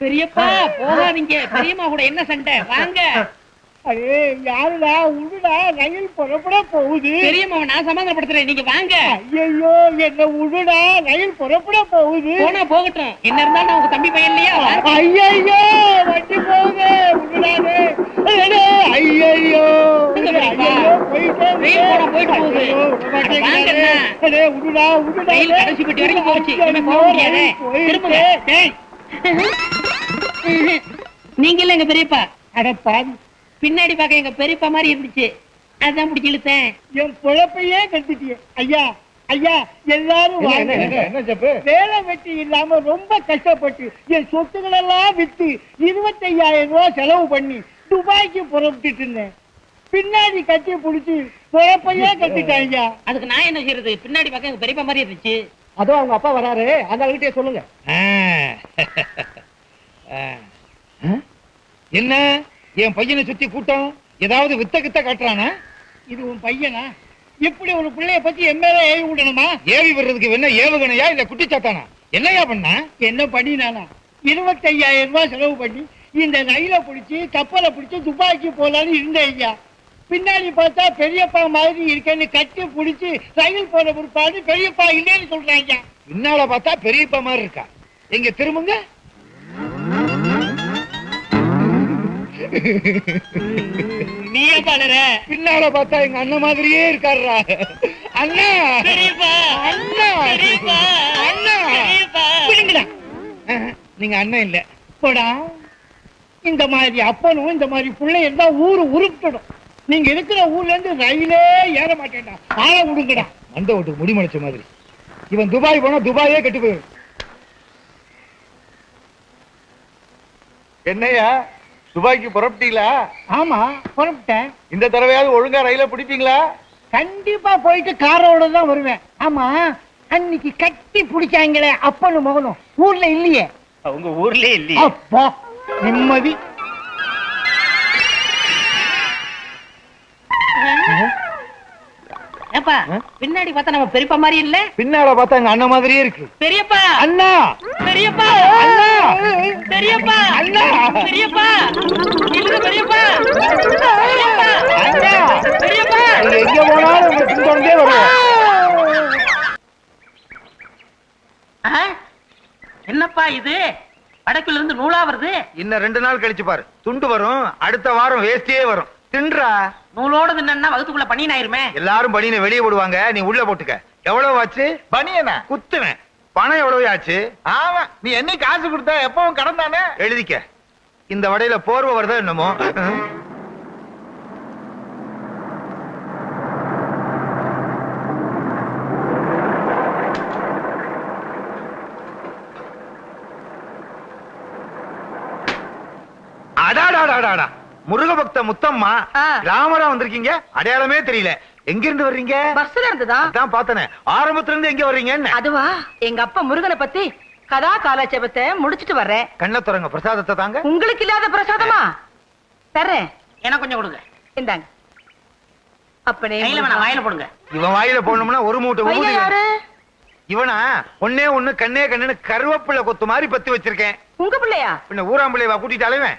பெரியப்பா போகாதீங்க. பெரியம்மா கூட என்ன சண்டை? வாங்க. அடே யாருடா உடுடா ரயில் புறப்பட போகுது. பெரியம்மாவை நான் சமாதானப்படுத்துறேன். நீங்க வாங்க. ஐயோ என்ன உடுடா ரயில் புறப்பட போகுது. போனா போகட்டும். என்ன இருந்தாலும் உங்க தம்பி பையன் இல்லையா. ஐயோ வண்டி போகுது உடுடாதே. ஐயோ. நீங்க இல்ல எங்க பெரியப்பா. அட பாவி, பின்னாடி பார்க்க எங்க பெரியப்பா மாதிரி இருந்துச்சு. அதான் பிடிச்சி இழுத்தேன். என் பொழப்பையே கட்டிட்டியே ஐயா ஐயா எல்லாரும் வாங்க. வேலை வெட்டி இல்லாம ரொம்ப கஷ்டப்பட்டு என் சொத்துக்கள் எல்லாம் வித்து இருபத்தையாயிரம் ரூபாய் செலவு பண்ணி துபாய்க்கு புறப்பட்டுட்டு இருந்தேன். பின்னாடி கட்டி புடிச்சு பொழப்பையே கட்டிட்டாங்க. அதுக்கு நான் என்ன செய்யறது? பின்னாடி பார்க்க எங்க பெரியப்பா மாதிரி இருந்துச்சு. அதோ அவங்க அப்பா வராரு. அந்த கிட்டே சொல்லுங்க. என்ன? என் பையனை சுத்தி கூட்டம்? ஏதாவது வித்த கித்த காட்டுறானா? இது உன் பையனா? இப்படி ஒரு பிள்ளைய பத்தி எம்எல்ஏ ஏவி விடணுமா? ஏவி வர்றதுக்கு என்ன ஏவுகணையா இல்ல குட்டிச்சாத்தானா? என்னையா பண்ணா? என்ன பண்ணினானா இருபத்தையாயிரம் ரூபாய் செலவு பண்ணி இந்த ரயில பிடிச்சி கப்பலை பிடிச்சி துபாய்க்கு போலான்னு இருந்தேன் ஐயா பின்னாடி பார்த்தா பெரியப்பா மாதிரி இருக்கேன்னு கட்டி பிடிச்சி ரயில் போன பிற்பாடு பெரியப்பா இல்லைன்னு சொல்றாங்க. பின்னால பார்த்தா பெரியப்பா மாதிரி இருக்கா? எங்க திரும்புங்க. நீ பாடுற பின்னால பார்த்தா எங்க அண்ணன் மாதிரியே இருக்காருடா. அண்ணா! பெரியப்பா! அண்ணா! பெரியப்பா! அண்ணா! நீங்க அண்ணன் இல்ல. போடா. இந்த மாதிரி அப்பனும் இந்த மாதிரி பிள்ளை இருந்தா ஊரு உருப்பிடும். நீங்க இருக்கிற ஊர்ல இருந்து ரயிலே ஏற மாட்டேன்டா. ஆள விடுங்கடா. மண்ட ஓட்டு முடிமலைச்ச மாதிரி. இவன் துபாய் போனா துபாயே கெட்டு போயிடும். என்னையா? துபாய்க்கு புறப்பட்டீங்களா? ஆமா புறப்பட்டேன். இந்த தடவையாவது ஒழுங்கா ரயில பிடிப்பீங்களா? கண்டிப்பா போயிட்டு காரோட தான் வருவேன். ஆமா அன்னைக்கு கட்டி பிடிச்சாங்களே அப்பனும் மகனும். ஊர்ல இல்லையே. உங்க ஊர்லயே இல்லையே. அப்பா. நிம்மதி. ஏப்பா பின்னாடி பார்த்தா நம்ம பெரியப்பா மாதிரி இல்ல? பின்னால பார்த்தா எங்க அண்ணன் மாதிரியே இருக்கு. பெரியப்பா! அண்ணா! பெரியப்பா! அண்ணா! பெரியப்பா! அண்ணா! பெரியப்பா! இல்ல பெரியப்பா! அண்ணா! பெரியப்பா! நீங்க எங்க போனாலும் உங்க பின்தொடர்ந்தே வருவோம்? என்னப்பா இது? வடக்குல இருந்து நூலா வருது? இன்னும் ரெண்டு நாள் கழிச்சு பாரு. துண்டு வரும் அடுத்த வாரம் வேஸ்டியே வரும். தின்றா? நூலோட தின்னா வகுத்துக்குள்ள பண்ணி ஆயிருமே. எல்லாரும் பனியனை வெளியே போடுவாங்க நீ உள்ள போட்டுக்க. எவ்வளவு ஆச்சு? பனியனா? குத்துவேன். பணம் எவ்வளவு ஆச்சு? ஆமா. நீ என்ன காசு கொடுத்தா எப்பவும் கடன் தானே எழுதிக்க. இந்த வடையில போர்வை வருதா என்னமோ? அடாடாடாடாடா முருக பக்த முத்தம்மா. ராமரா வந்திருக்கீங்க? அடையாளமே தெரியல. எங்க இருந்து வர்றீங்க? பஸ்ல இருந்துதா? அதான் பார்த்தனே. ஆரம்பத்துல இருந்து எங்க வர்றீங்கன்னு. அதுவா? எங்க அப்பா முருகனை பத்தி கதா காலாட்சேபத்தை முடிச்சிட்டு வர்றேன். கண்ணை திறங்க. பிரசாதத்தை தாங்க. உங்களுக்கு இல்லாத பிரசாதமா? தர்றேன். எனக்கு கொஞ்சம் கொடுங்க. இந்தாங்க. அப்பனே வாயில போடுங்க. இவன் வாயில போடணும்னா ஒரு மூட்டை யாரு? இவனா? ஒன்னே ஒண்ணு கண்ணே கண்ணுன்னு கருவேப்பிள்ளை கொத்து மாதிரி பத்தி வச்சிருக்கேன். உங்க பிள்ளையா? பின்ன ஊராம்பிள்ளைவா கூட்டிட்டு அலைவன்.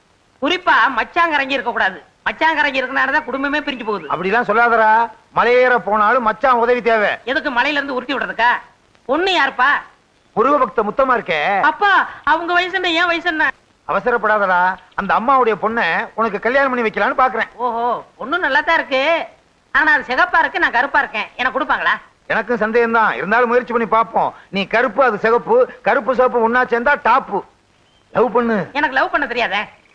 குறிப்பா மச்சாங்கரங்கி இருக்க கூடாது. மச்சாங்கரங்கி இருக்கனாலதான் குடும்பமே பிரிஞ்சு போகுது. அப்படிலாம் சொல்லாதடா. மலையேற போனாலும் மச்சான் உதவி தேவை. எதுக்கு மலையில இருந்து உருட்டி விடுறதுக்கா? பொண்ணு யாருப்பா? முருக பக்த முத்தமா இருக்கே. அப்பா அவங்க வயசு என்ன ஏன் வயசு என்ன? அவசரப்படாதடா. அந்த அம்மாவுடைய பொண்ணை உனக்கு கல்யாணம் பண்ணி வைக்கலாம்னு பாக்குறேன். ஓஹோ பொண்ணு நல்லா தான் இருக்கு. ஆனா அது சிகப்பா இருக்கு நான் கருப்பா இருக்கேன். எனக்கு கொடுப்பாங்களா? எனக்கும் சந்தேகம் தான் இருந்தாலும் முயற்சி பண்ணி பார்ப்போம் நீ கருப்பு அது சிகப்பு. கருப்பு சிவப்பு ஒன்னா சேர்ந்தா டாப்பு. லவ் பண்ணு. எனக்கு லவ் பண்ண தெரியாதே.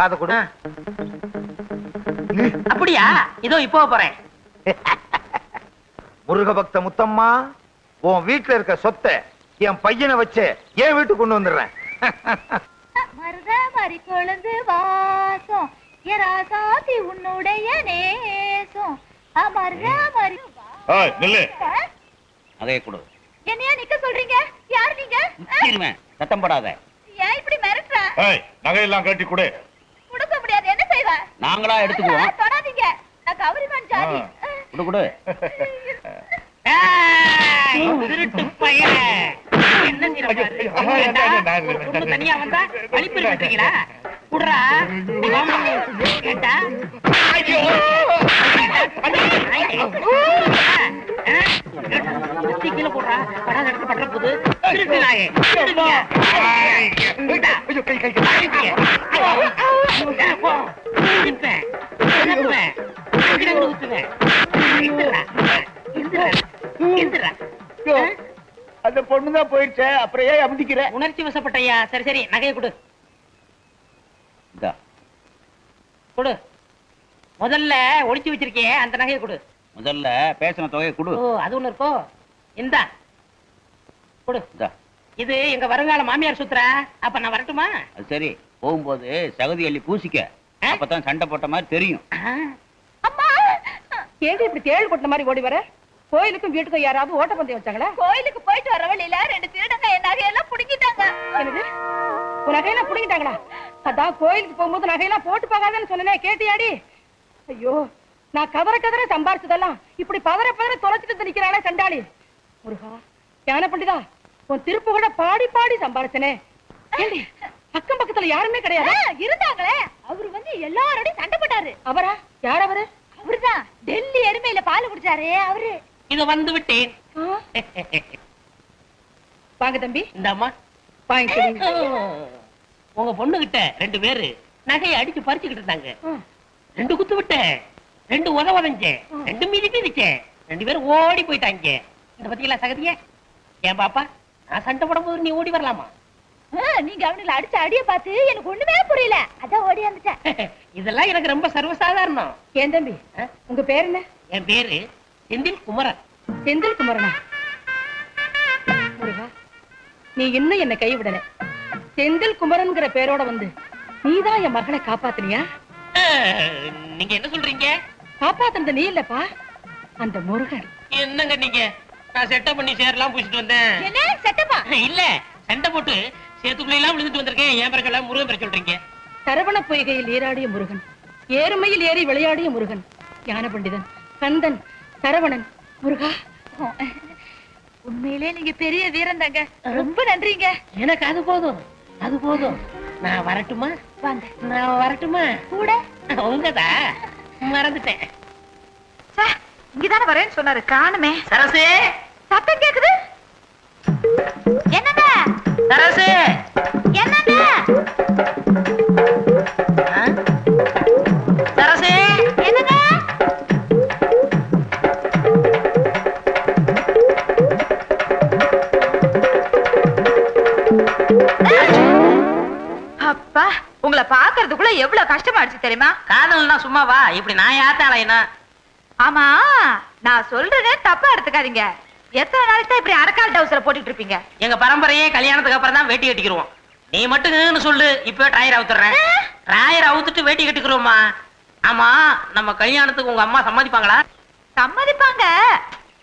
காதை கொடு. அப்படியா? இதோ இப்போ போறேன். முருக பக்த முத்தம்மா உன் வீட்டுல இருக்க சொத்தை என் பையனை வச்சு என் வீட்டுக்கு கொண்டு வந்துடுறேன். மருத மறி கொழுந்து வாசம். எராசாதி உன்னுடைய நேசம். ஏய், நில்லு. நகையை கொடு. என்னையா நிக்க சொல்றீங்க? யார் நீங்க? சத்தம் போடாத. ஏன் இப்படி மிரட்டுற? நகையெல்லாம் கட்டி கொடு. நாங்களா எடுத்துக்குவோம். தொடாதீங்க. நான் கௌரிமான் ஜாதி. கொடு கொடு. திருட்டு பையன். என்ன தனியா வந்தா வழிப்பறி விட்டீங்களா குடுறா. கீழே போடுறா படாத இடத்துல படுற போது? அந்த பொண்ணுதான் போயிடுச்சே அப்புறம் ஏன் அமுதிக்கிற? உணர்ச்சி வசப்பட்டய்யா? சரி சரி நகையை கொடு. கொடு. முதல்ல ஒளிச்சு வச்சிருக்கியே அந்த நகையை கொடு. முதல்ல பேசின தொகையை கொடு. ஓ அது ஒண்ணு இருக்கோ? இந்தா. கொடு. இது எங்க வருங்கால மாமியார் சுத்துறா. அப்ப நான் வரட்டுமா? அது சரி. போகும்போது சகதி அள்ளி பூசிக்க. அப்பதான் சண்டை போட்ட மாதிரி தெரியும். ஏடி இப்படி தேள் கொட்டின மாதிரி ஓடி வர? கோயிலுக்கும் வீட்டுக்கும் யாராவது ஓட்டப்பந்தயம் வச்சாங்களா? கோயிலுக்கு போயிட்டு வர வழியில ரெண்டு திருடங்க என் நகையெல்லாம் புடுங்கிட்டாங்க. என்னது? உன் நகையெல்லாம் புடிங்கிட்டாங்களா? அதான் கோயிலுக்கு போகும்போது நகையெல்லாம் போட்டு பார்க்காதன்னு சொன்னனே கேட்டியாடி? ஐயோ நான் கதற கதற சம்பாரிச்சதெல்லாம் இப்படி பதற பதற தொலைச்சிட்டு நிக்கிறானே சண்டாளி. முருகா ஞான பண்டிதா உன் திருப்பு கூட பாடி பாடி சம்பாரிச்சனே. அக்கம் பக்கத்துல யாருமே கிடையாது. இருந்தாங்களே. அவரு வந்து எல்லாரோடையும் சண்டை போட்டாரு. அவரா? யார் அவரு? அவருதான். டெல்லி எருமையில பால் குடிச்சாரு அவரு. இது வந்து விட்டேன்? வாங்க தம்பி. இந்த அம்மா வாங்கிக்கிறீங்க உங்க பொண்ணுகிட்ட ரெண்டு பேரு நகையை அடிச்சு பறிச்சுக்கிட்டு இருந்தாங்க. ரெண்டு குத்து விட்டேன் ரெண்டு உத உதஞ்சேன் ரெண்டு மீதி மீதிச்சேன் ரெண்டு பேரும் ஓடி போயிட்டாங்க. இந்த பத்தியெல்லாம் சகதியே? ஏன் பாப்பா நான் சண்டை போடும் போது நீ ஓடி வரலாமா? நீங்க அவனுல அடிச்ச அடிய பார்த்து எனக்கு ஒண்ணுமே புரியல. அதான் ஓடி வந்துட்டேன். இதெல்லாம் எனக்கு ரொம்ப சர்வசாதாரணம். ஏன் தம்பி? உங்க பேர் என்ன? என் பேரு செந்தில் குமரன். செந்தில் குமரனா? நீ இன்னும் என்ன கைவிடல. செந்தில் குமரன்ங்கிற பேரோட வந்து நீதான் என் மகனை காப்பாத்தினியா? நீங்க என்ன சொல்றீங்க? காப்பாத்துனது நீ இல்லப்பா அந்த முருகன். என்னங்க நீங்க? நான் செட்டப் பண்ணி சேரலாம் பூசிட்டு வந்தேன். என்ன? செட்டப்பா இல்ல சண்டை போட்டு சேத்துக்குள்ள எல்லாம் விழுந்துட்டு வந்திருக்கேன். ஏன் பிறகு முருகன் பிற சொல்றீங்க? சரவண பொய்கையில் ஏறாடிய முருகன் ஏறுமையில் ஏறி விளையாடிய முருகன் ஞான பண்டிதன் கந்தன் சரவணன். முருகா. உண்மையிலே நீங்க பெரிய வீரன் தாங்க. ரொம்ப நன்றிங்க. எனக்கு அது போதும் அது போதும். நான் வரட்டுமா? வாங்க. நான் வரட்டுமா? கூட? உங்கதா? மறந்துட்டேன். இங்கதானே வரேன்னு சொன்னாரு காணுமே. சரசு! சத்தம் கேக்குது? என்னங்க சரசு! என்னங்க எவ்வளவு கஷ்டமாயிடுச்சு தெரியுமா? காதல்னா சும்மாவா? இப்படி நான் யாத்தாளைனா ஆமா நான் சொல்றதே தப்பா எடுத்துக்காதீங்க. எத்தனை நாளைக்கு இப்படி அரக்கால் டவுசரை போட்டுட்டு இருப்பீங்க? எங்க பரம்பரையே கல்யாணத்துக்கு அப்புறம் தான் வேட்டி கட்டிக்கிருவோம். நீ மட்டும் சொல்லு இப்ப டயர் அவுத்துறேன் டயர் அவுத்துட்டு வேட்டி கட்டிக்கிறோமா ஆமா நம்ம கல்யாணத்துக்கு உங்க அம்மா சம்மதிப்பாங்களா? சம்மதிப்பாங்க.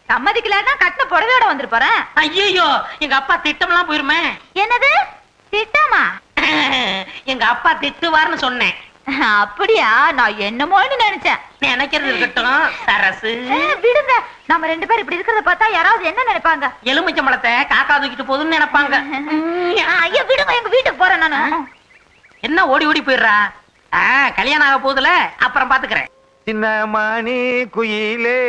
சம்மதிக்கலன்னா கட்டின புடவையோட வந்துருப்பாரேன் ஐயோ எங்க அப்பா திட்டம்லாம் போயிருமே. என்னது? திட்டமா? எங்க அப்பா திட்டுவார்னு சொன்னேன். அப்படியா? நான் என்னமோன்னு நினைச்சேன். நினைக்கிறது இருக்கட்டும் சரசு. விடுங்க. நம்ம ரெண்டு பேரும் இப்படி இருக்கிறத பார்த்தா யாராவது என்ன நினைப்பாங்க? எலுமிச்சம்பழத்தை காக்கா தூக்கிட்டு போகுதுன்னு நினைப்பாங்க. ஐயா விடுங்க எங்க வீட்டுக்கு போறேன் நானு. என்ன ஓடி ஓடி போயிடுறா? ஆ, கல்யாணம் ஆக போகுதுல அப்புறம் பாத்துக்கிறேன். சின்ன மணி குயிலே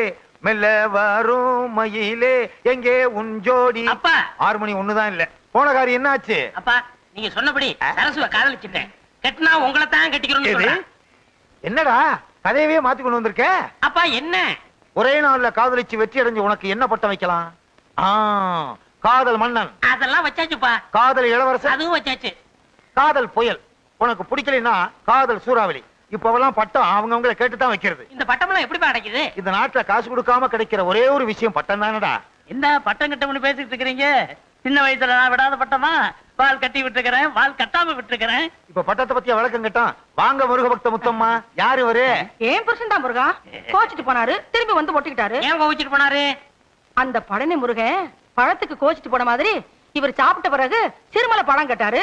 மெல்ல வரும் மயிலே எங்கே உன் ஜோடி? அப்பா. ஆறு மணி ஒண்ணுதான் இல்ல. போன காரியம் என்ன ஆச்சு அப்பா நீங்க சொன்னபடி சரசுவ காதலிச்சுட்டேன். கட்டினா உங்களை தான்? சொல்றேன். என்னடா? கதையவே மாத்தி கொண்டு வந்திருக்க? அப்பா என்ன? ஒரே நாள்ல காதலிச்சு வெற்றி அடைஞ்சு உனக்கு என்ன பட்டம் வைக்கலாம்? காதல் மன்னன். அதெல்லாம் வச்சாச்சுப்பா. காதல் இளவரசன். அதுவும் வச்சாச்சு. காதல் புயல். உனக்கு பிடிக்கலைன்னா காதல் சூறாவளி. இப்பவெல்லாம் பட்டம் அவங்கவங்கள கேட்டுதான் வைக்கிறது. இந்த பட்டமெல்லாம் எப்படிப்பா கிடைக்குது இந்த நாட்டுல காசு கொடுக்காம கிடைக்கிற ஒரே ஒரு விஷயம் பட்டம் தானடா என்ன பட்டம் கட்டம்னு பேசிட்டு இருக்கிறீங்க? சின்ன வயசுல நான் விடாத பட்டமா? வால் கட்டி விட்டுருக்கிறேன் வால் கட்டாம விட்டுருக்கிறேன். இப்ப பட்டத்தை பத்தியா விளக்கம் கேட்டான்? வாங்க முருக பக்த முத்தம்மா. யாரு இவரு? ஏன் புருஷன் தான் முருகா? கோச்சிட்டு போனாரு திரும்பி வந்து ஒட்டிக்கிட்டாரு ஏன் கோவிச்சிட்டு போனாரு? அந்த பழனி முருகன் பழத்துக்கு கோச்சிட்டு போன மாதிரி இவர் சாப்பிட்ட பிறகு சிறுமலை பழம் கேட்டாரு.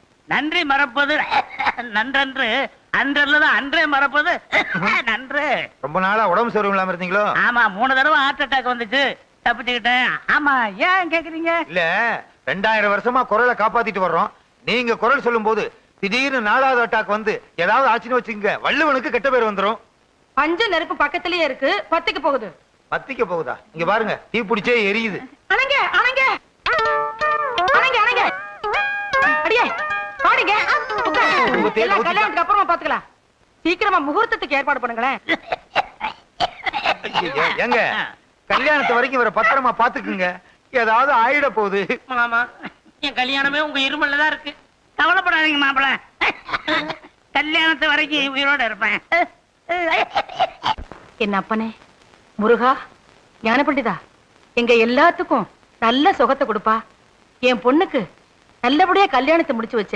நன்றி மறப்பது. நன்றன்று. அன்றல்லதான் அன்றே மறப்பது. நன்று. ரொம்ப நாளா உடம்பு சரியில்லாம இல்லாம இருந்தீங்களோ? ஆமா மூணு தடவை ஹார்ட் அட்டாக் வந்துச்சு. தப்பிச்சுக்கிட்டேன். ஆமா ஏன் கேக்குறீங்க? இல்ல ரெண்டாயிரம் வருஷமா குரலை காப்பாத்திட்டு வர்றோம். நீங்க குரல் சொல்லும் போது திடீர்னு நாலாவது அட்டாக் வந்து ஏதாவது ஆச்சுன்னு வச்சுங்க வள்ளுவனுக்கு கெட்ட பேர் வந்துரும். பஞ்ச நெருப்பு பக்கத்திலேயே இருக்கு. பத்திக்கு போகுது. பத்திக்க போகுதா? இங்க பாருங்க தீ பிடிச்சே எரியுது. அணங்க அணங்க. எல்லாம். கல்யாணத்துக்கு அப்புறமா பாத்துக்கலாம். சீக்கிரமா முகூர்த்தத்துக்கு ஏற்பாடு பண்ணுங்களேன். கல்யாணத்து வரைக்கும் இவரை பத்திரமா பாத்துக்குங்க. ஏதாவது ஆயிட போகுது. ஆமா என் கல்யாணமே உங்க இருமல்ல தான் இருக்கு. கவலைப்படாதீங்க மாப்பிள. கல்யாணத்து வரைக்கும் உயிரோட இருப்பேன். என்ன அப்பனே? முருகா ஞான பண்டிதா எங்க எல்லாத்துக்கும் நல்ல சுகத்தை கொடுப்பா. என் பொண்ணுக்கு நல்லபடியா கல்யாணத்தை முடிச்சு வச்ச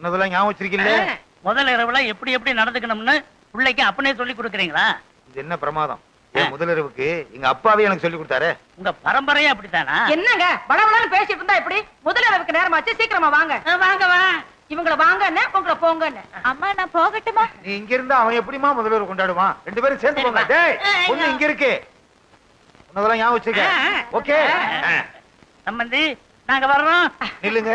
உன்னதெல்லாம் ஞாபகம் வச்சிருக்கீல்ல முதல் இரவுல எப்படி எப்படி நடந்துக்கணும்னு பிள்ளைக்கு அப்பனே சொல்லி கொடுக்குறீங்களா? இது என்ன பிரமாதம்? என் முதலிரவுக்கு எங்க அப்பாவே எனக்கு சொல்லி கொடுத்தாரு. உங்க பரம்பரையே அப்படித்தானா? என்னங்க? படபடன்னு பேசிட்டு இருந்தா எப்படி? முதலிரவுக்கு நேரமாச்சு சீக்கிரமா வாங்க. வாங்க வா. இவங்கள வாங்கன்னு உங்களை போங்கன்னு. அம்மா நான் போகட்டுமா? நீ இங்க இருந்தா அவன் எப்படிமா முதல்வர் கொண்டாடுவான்? ரெண்டு பேரும் சேர்ந்து போங்க. டேய் பொண்ணு இங்க இருக்கு. உன்னதெல்லாம் ஞாபகம் வச்சிருக்க. ஓகே. சம்பந்தி நாங்க வர்றோம். நில்லுங்க.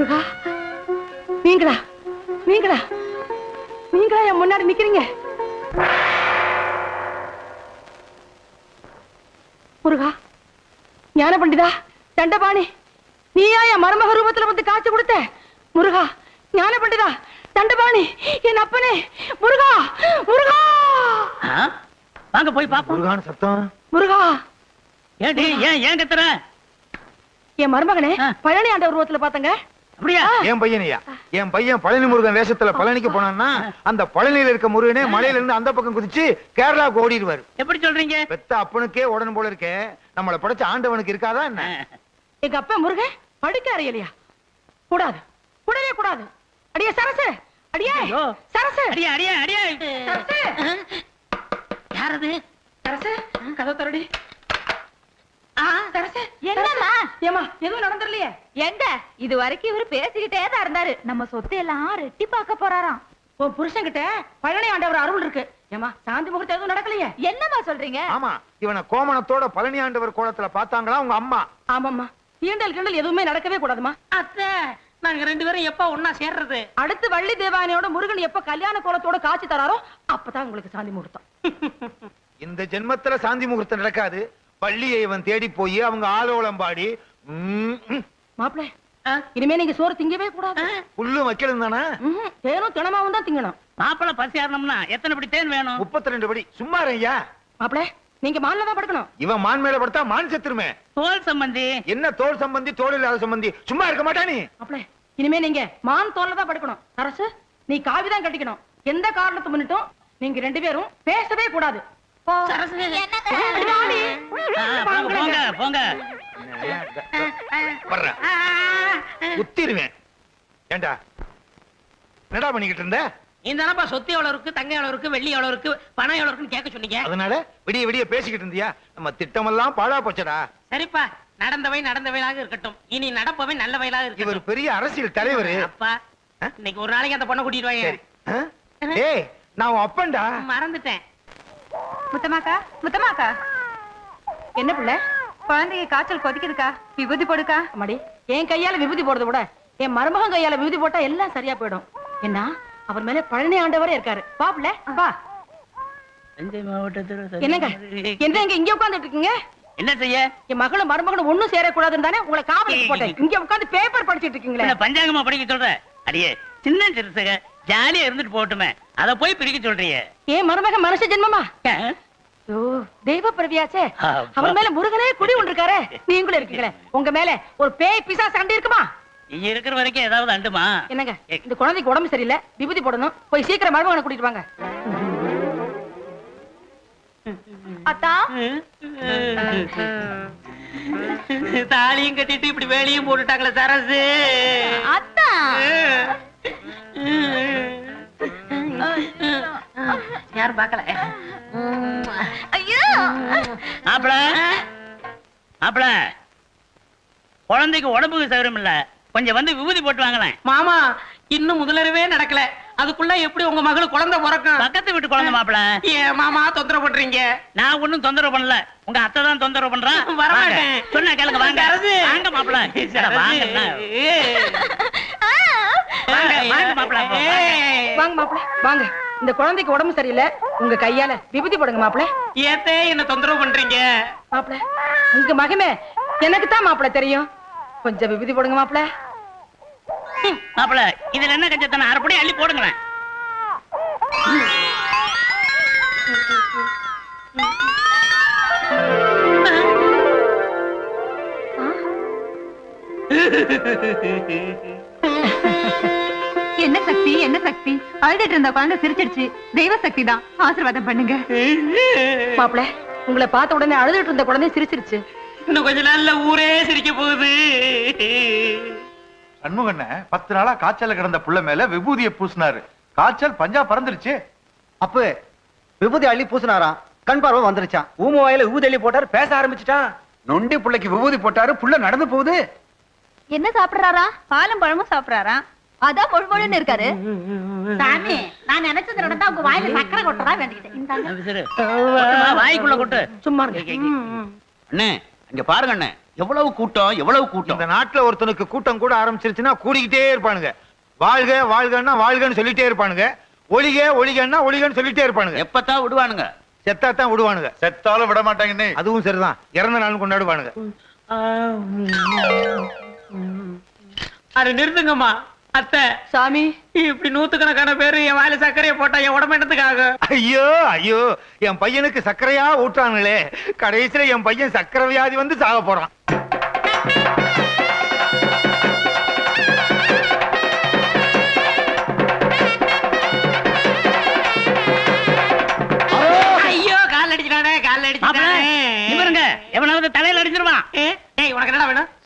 முருகா. நீங்களா? நீங்களா? நீங்களா என் முன்னாடி நிக்கிறீங்க? முருகா ஞான பண்டிதா தண்டபாணி நீயா என் மருமக ரூபத்துல வந்து காட்சி கொடுத்த? முருகா ஞான பண்டிதா தண்டபாணி என் அப்பனே முருகா முருகா? வாங்க போய் பாப்போம். முருகான் சத்தம். முருகா! ஏடி ஏன் ஏன் கத்துற? என் மருமகனே. பழனி ஆண்ட உருவத்துல பாத்தங்க அப்படியா? என் பையனையா? என் பையன் பழனி முருகன் வேஷத்துல பழனிக்கு போனான்னா அந்த பழனியில இருக்க முருகனே மலையில இருந்து அந்த பக்கம் குதிச்சு கேரளாவுக்கு ஓடிடுவாரு. எப்படி சொல்றீங்க? பெத்த அப்பனுக்கே உடனே போல இருக்கே. நம்மள படைச்ச ஆண்டவனுக்கு இருக்காதா என்ன? எங்க அப்பா முருகன் படிக்க அறையலையா? கூடாது. கூடவே கூடாது. அடியே சரசு. அடியே. சரசு. அடியா அடியா அடியா. சரசு. யாரது சரசு கதை தரடி சரசு என்னம்மா? ஏமா எதுவும் நடந்துடலையே? எங்க? இது வரைக்கும் இவரு பேசிக்கிட்டே தான் இருந்தாரு. நம்ம சொத்து எல்லாம் ரெட்டி பார்க்க போறாராம். உன் புருஷன்கிட்ட பழனி ஆண்டவர் அருள் இருக்கு. ஏமா சாந்தி முகூர்த்தம் எதுவும் நடக்கலையே? என்னம்மா சொல்றீங்க? ஆமா இவனை கோமணத்தோட பழனி ஆண்டவர் கோலத்துல பார்த்தாங்களா உங்க அம்மா? ஆமாம்மா. ஈண்டல் கிண்டல் எதுவுமே நடக்கவே கூடாதுமா அத்தை நாங்க ரெண்டு பேரும் எப்ப ஒன்னா சேர்றது? அடுத்து வள்ளி தேவானையோட முருகன் எப்ப கல்யாண கோலத்தோட காட்சி தராரோ அப்பதான் உங்களுக்கு சாந்தி முகூர்த்தம். இந்த ஜென்மத்துல சாந்தி முகூர்த்தம் நடக்காது. பள்ளியை இவன் தேடி போய் அவங்க ஆலோலம் பாடி ம், ம், மாப்பிள ஆ? இனிமே நீங்க சோறு திங்கவே கூடாது. புல்லும் வைக்கணும் தானே. தேனும் தினமாவும் தான் திங்கணும். மாப்பிள பசி ஏறணும்னா எத்தனை படி தேன் வேணும்? முப்பத்தி ரெண்டு படி. சும்மா ஐயா மாப்பிள நீங்க மான்ல தான் படுக்கணும். இவன் மான் மேல படுத்தா மான் செத்துருமே. தோல் சம்பந்தி. என்ன தோல் சம்பந்தி தோல் இல்லாத சம்பந்தி? சும்மா இருக்க மாட்டா நீ. மாப்பிள இனிமே நீங்க மான் தோல்ல தான் படுக்கணும். அரசு நீ காவி தான் கட்டிக்கணும். எந்த காரணத்தை முன்னிட்டும் நீங்க ரெண்டு பேரும் பேசவே கூடாது. போங்க குத்திருவேன் ஏண்டா? என்னடா பண்ணிக்கிட்டு இருந்த? நீ தானப்பா சொத்து எவ்வளவு இருக்கு தங்கம் எவ்வளவு இருக்கு வெள்ளி எவ்வளவு இருக்கு பணம் எவ்வளவு இருக்குன்னு கேட்க சொன்னீங்க. அதனால விடிய விடிய பேசிக்கிட்டு இருந்தியா? நம்ம திட்டமெல்லாம் பாழா போச்சடா. சரிப்பா நடந்தவை நடந்தவையாக இருக்கட்டும். இனி நடப்பவை நல்லவைகளாக இவர் இருக்கட்டும் பெரிய அரசியல் தலைவர். அப்பா இன்னைக்கு ஒரு நாளைக்கு அந்த பொண்ணை கூட்டிட்டு வாங்க? ஏய் நான் அப்பன்டா. மறந்துட்டேன். முத்தமாக்கா முத்தமாக்கா என்ன பிள்ளை? குழந்தைக்கு காய்ச்சல் கொதிக்குதுக்கா? விபூதி போடுக்கா? அம்மாடி என் கையால விபூதி போடுறத விட என் மருமகன் கையால விபூதி போட்டா எல்லாம் சரியா போயிடும். என்ன அவர் மேல பழனி ஆண்டவரே இருக்காரு. வா பிள்ளை வா. தஞ்சை மாவட்டத்தில் என்னங்க? என்ன இங்க இங்க உட்கார்ந்துட்டு இருக்கீங்க? என்ன செய்ய? என் மகளும் மருமகனும் ஒண்ணும் சேரக்கூடாதுன்னு தானே உங்களை காவலுக்கு போட்டேன். இங்க உட்கார்ந்து பேப்பர் படிச்சிட்டு இருக்கீங்களே. பஞ்சாங்கமா படிக்க சொல்ற? அடியே சின்ன சிறுசுக ஜாலியா இருந்துட்டு போகட்டுமே. அத போய் பிரிக்க சொல்றியே ஏன் மருமக மனுஷ ஜென்மமா? தெய்வ பிரவியாச்சே. அவர் மேல முருகனே குடி ஒன்று இருக்காரு நீங்களும் இருக்கீங்களே. உங்க மேல ஒரு பேய் பிசா சண்டை இருக்குமா? நீ இருக்கிற வரைக்கும் ஏதாவது அண்டுமா? என்னங்க இந்த குழந்தைக்கு உடம்பு சரியில்லை. விபூதி போடணும். போய் சீக்கிரம் மருமகனை கூட்டிட்டு வாங்க. அத்தா? தாலியும் கட்டிட்டு இப்படி வேலையும் போட்டுட்டாங்களே சரசு. அத்தா? யாரும் பார்க்கல. ஐயோ! மாப்பிள? மாப்பிள? குழந்தைக்கு உடம்புக்கு சௌகரியம் இல்ல. கொஞ்சம் வந்து விபூதி போட்டு வாங்களேன். மாமா இன்னும் முதலரவே நடக்கல. அதுக்குள்ள எப்படி உங்க மகளுக்கு குழந்தை பிறக்கும்? பக்கத்து வீட்டு குழந்தை மாப்பிள. ஏன் மாமா தொந்தரவு பண்றீங்க? நான் ஒண்ணும் தொந்தரவு பண்ணல. உங்க அத்தை தான் தொந்தரவு பண்றான் வர. மாட்டேன். சொன்னா கேளுங்க வாங்க. வாங்க மாப்பிள. வாங்க ஆ. வாங்க, மாப்பிள இந்த குழந்தைக்கு உடம்பு சரியில்லை. உங்க கையால விபூதி போடுங்க மாப்பிள. ஏத்தே என்ன தொந்தரவு பண்றீங்க? மாப்பிள உங்க மகமே எனக்கு தான் மாப்பிள தெரியும். கொஞ்சம் விபூதி போடுங்க மாப்பிள. மாப்பிள இதுல என்ன கஞ்சத்தன அரைப்படி அள்ளி போடுங்களேன். என்ன சக்தி என்ன சக்தி? அழுதுட்டு இருந்த குழந்தை சிரிச்சிடுச்சு. தெய்வ சக்தி தான். ஆசீர்வாதம் பண்ணுங்க. மாப்பிள உங்களை பார்த்த உடனே அழுதுட்டு இருந்த குழந்தை சிரிச்சிருச்சு. இன்னும் கொஞ்ச நாள்ல ஊரே சிரிக்க போகுது. சண்முகண்ண பத்து நாளா காய்ச்சல்ல கிடந்த புள்ள மேல விபூதியை பூசினாரு. காய்ச்சல் பஞ்சா பறந்துருச்சு. அப்ப விபூதி அள்ளி பூசினாராம். கண் பார்வை வந்துருச்சான் ஊம வாயில விபூதி அள்ளி போட்டாரு பேச ஆரம்பிச்சுட்டான். நொண்டி புள்ளைக்கு விபூதி போட்டாரு புள்ள நடந்து போகுது. என்ன சாப்பிடுறாரா? பாலும் பழமும் சாப்பிடுறாரா? அதான் மொழ்மொழின்னு இருக்காரு. சாமி நான் நினைச்சது நடந்தா உங்க வாயில சக்கரை கொட்டதா வேண்டிக்கிட்டேன். வாய்க்குள்ள கொட்டு. சும்மா. அண்ணே இங்க பாருங்க அண்ணே. எவ்வளவு கூட்டம் எவ்வளவு கூட்டம்? இந்த நாட்டுல ஒருத்தனுக்கு கூட்டம் கூட ஆரம்பிச்சிருச்சுன்னா கூடிக்கிட்டே இருப்பானுங்க. வாழ்க வாழ்கன்னா வாழ்கன்னு சொல்லிட்டே இருப்பானுங்க. ஒளிக ஒளிகன்னா ஒளிகன்னு சொல்லிட்டே இருப்பானுங்க. எப்பத்தான் விடுவானுங்க? செத்தாத்தான் விடுவானுங்க. செத்தாலும் விட மாட்டாங்கன்னு அதுவும் சரிதான். இறந்த நாளும் கொண்டாடுவானுங்க. அது நிறுத்துங்கம்மா. அத்தை. சாமி. இப்படி நூத்துக்கணக்கான பேரு என் வாயில சர்க்கரையை போட்டா என் உடம்பு என்னத்துக்காக? ஐயோ ஐயோ என் பையனுக்கு சர்க்கரையா ஊட்டானுங்களே கடைசியில என் பையன் சர்க்கரை வியாதி வந்து சாக போறான்.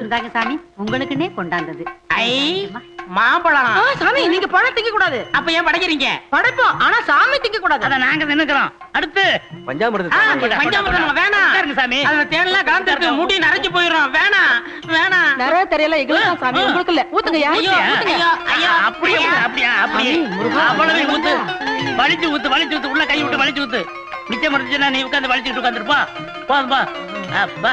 இந்தாங்க சாமி. உங்களுக்குன்னே கொண்டாந்தது. ஐ மாம்பழம். ஆ, சாமி நீங்க பழம் திங்க கூடாது அப்ப ஏன் படைக்கிறீங்க? படைப்போம். ஆனா சாமி திங்க கூடாது அத நாங்க நின்னுக்கிறோம் அடுத்து. பஞ்சாமிரதம். பஞ்சாமிர்தம் வேணாம். சாமி. அதுல தேன்லாம் கலந்துருக்கு முடி நரைஞ்சு போயிடும் வேணாம் வேணாம். நிறைய தெரியல எங்களுக்கு சாமி. உங்களுக்கு இல்ல. ஊத்துங்க. ஐயோ, ஐயோ. அப்படியே ஊத்து, அப்படியா அப்படியே. அவ்வளவு ஊத்து. வலிச்சு ஊத்து வலிச்சு ஊத்து. உள்ள கை விட்டு வலிச்சு ஊத்து. மிச்சம் இருந்துச்சுன்னா நீ உட்காந்து வலிச்சுட்டு உட்காந்துருப்பா போதும்பா அப்பா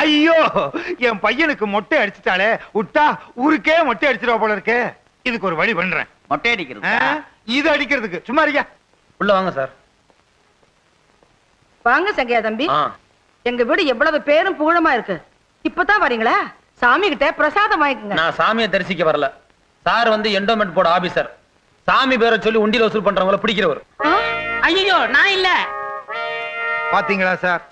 ஐயோ என் பையனுக்கு மொட்டை அடிச்சுட்டாளே விட்டா ஊருக்கே மொட்டை அடிச்சிருவா போல இருக்கே. இதுக்கு ஒரு வழி பண்றேன். மொட்டை அடிக்கிறது? இது அடிக்கிறதுக்கு. சும்மாரியா உள்ள வாங்க சார். வாங்க சங்கையா தம்பி. எங்க வீடு எவ்வளவு பேரும் புகழமா இருக்கு. இப்பதான் வரீங்களா? சாமி கிட்ட பிரசாதம் வாங்கிக்கோங்க. நான் சாமியை தரிசிக்க வரல. சார் வந்து என்டோமெண்ட் போர்டு ஆபீசர் சாமி பேரை சொல்லி உண்டியல் வசூல் பண்றவங்கள பிடிக்கிறவர். ஐயோ நான் இல்ல. பாத்தீங்களா சார்?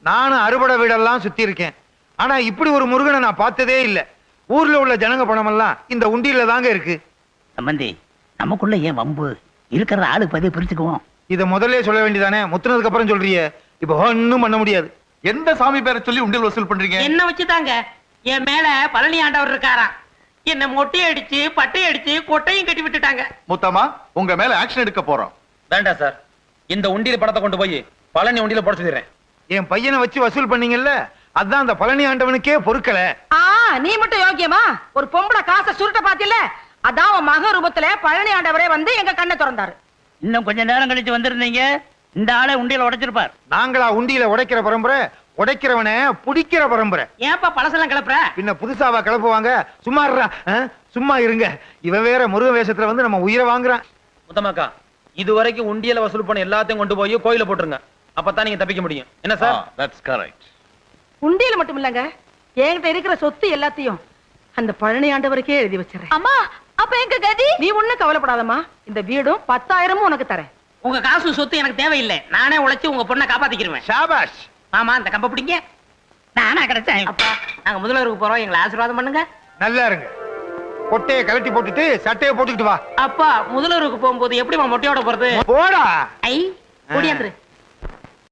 நானும் அறுபடை வீடெல்லாம் சுத்தி இருக்கேன் ஆனா இப்படி ஒரு முருகனை நான் பார்த்ததே இல்ல. ஊர்ல உள்ள ஜனங்க பணமெல்லாம் இந்த உண்டியில தாங்க இருக்கு. சம்பந்தி நமக்குள்ள ஏன் வம்பு? இருக்கிற ஆளு பதிவு பிரிச்சுக்குவோம் இத முதல்ல சொல்ல வேண்டியதானே? முத்துனதுக்கு அப்புறம் சொல்றியே? இப்ப ஒண்ணும் பண்ண முடியாது. எந்த சாமி பேரை சொல்லி உண்டியல் வசூல் பண்றீங்க? என்ன வச்சுதாங்க? என் மேல பழனி ஆண்டவர் இருக்காராம். என்ன மொட்டை அடிச்சு பட்டை அடிச்சு கொட்டையும் கட்டி விட்டுட்டாங்க. முத்தம்மா உங்க மேல ஆக்ஷன் எடுக்க போறோம். வேண்டாம் சார். இந்த உண்டியல் பணத்தை கொண்டு போய் பழனி உண்டியல போட சொல்லிடுறேன். என் பையனை வச்சு வசூல் பண்ணீங்கல்ல? அதான் அந்த பழனி ஆண்டவனுக்கே பொறுக்கல. ஆ நீ மட்டும் யோக்கியமா ஒரு பொம்பளை காசை சுருட்ட பாத்தில அதான் உன் மக ரூபத்துல பழனி ஆண்டவரே வந்து எங்க கண்ணை திறந்தாரு. இன்னும் கொஞ்ச நேரம் கழிச்சு வந்திருந்தீங்க. இந்த ஆளை உண்டியல உடைச்சிருப்பார். நாங்களா உண்டியில உடைக்கிற பரம்பரை உடைக்கிறவனை புடிக்கிற பரம்பரை. ஏன்பா பழசெல்லாம் கிளப்புற? பின்ன புதுசாவா கிளப்புவாங்க? சும்மா இருடா, ஆ? சும்மா இருங்க. இவன் வேற முருக வேஷத்துல வந்து நம்ம உயிரை வாங்குறான். முத்தமாக்கா இது வரைக்கும் உண்டியல வசூல் பண்ண எல்லாத்தையும் கொண்டு போய் கோயில போட்டுருங்க. அப்பதான் நீங்க தப்பிக்க முடியும். என்ன சார்? தட்ஸ் கரெக்ட் உண்டியல மட்டும் இல்லங்க என்கிட்ட இருக்கிற சொத்து எல்லாத்தையும் அந்த பழனி ஆண்டவருக்கே எழுதி வச்சிடறேன். அம்மா அப்ப எங்க கதி? நீ ஒண்ணும் கவலைப்படாதம்மா. இந்த வீடும் பத்தாயிரமும் உனக்கு தரேன். உங்க காசு சொத்து எனக்கு தேவையில்லை. நானே உழைச்சு உங்க பொண்ணை காப்பாத்திக்கிருவேன். ஷாபாஷ்! ஆமா அந்த கம்ப பிடிங்க. நானா கிடைச்சேன். அப்பா. நாங்க முதல்வருக்கு போறோம். எங்களை ஆசீர்வாதம் பண்ணுங்க. நல்லா இருங்க. கொட்டையை கழட்டி போட்டுட்டு சட்டையை போட்டுக்கிட்டு வா. அப்பா முதல்வருக்கு போகும்போது எப்படிமா மொட்டையோட போறது? போடா. ஐ ஓடியாந்துரு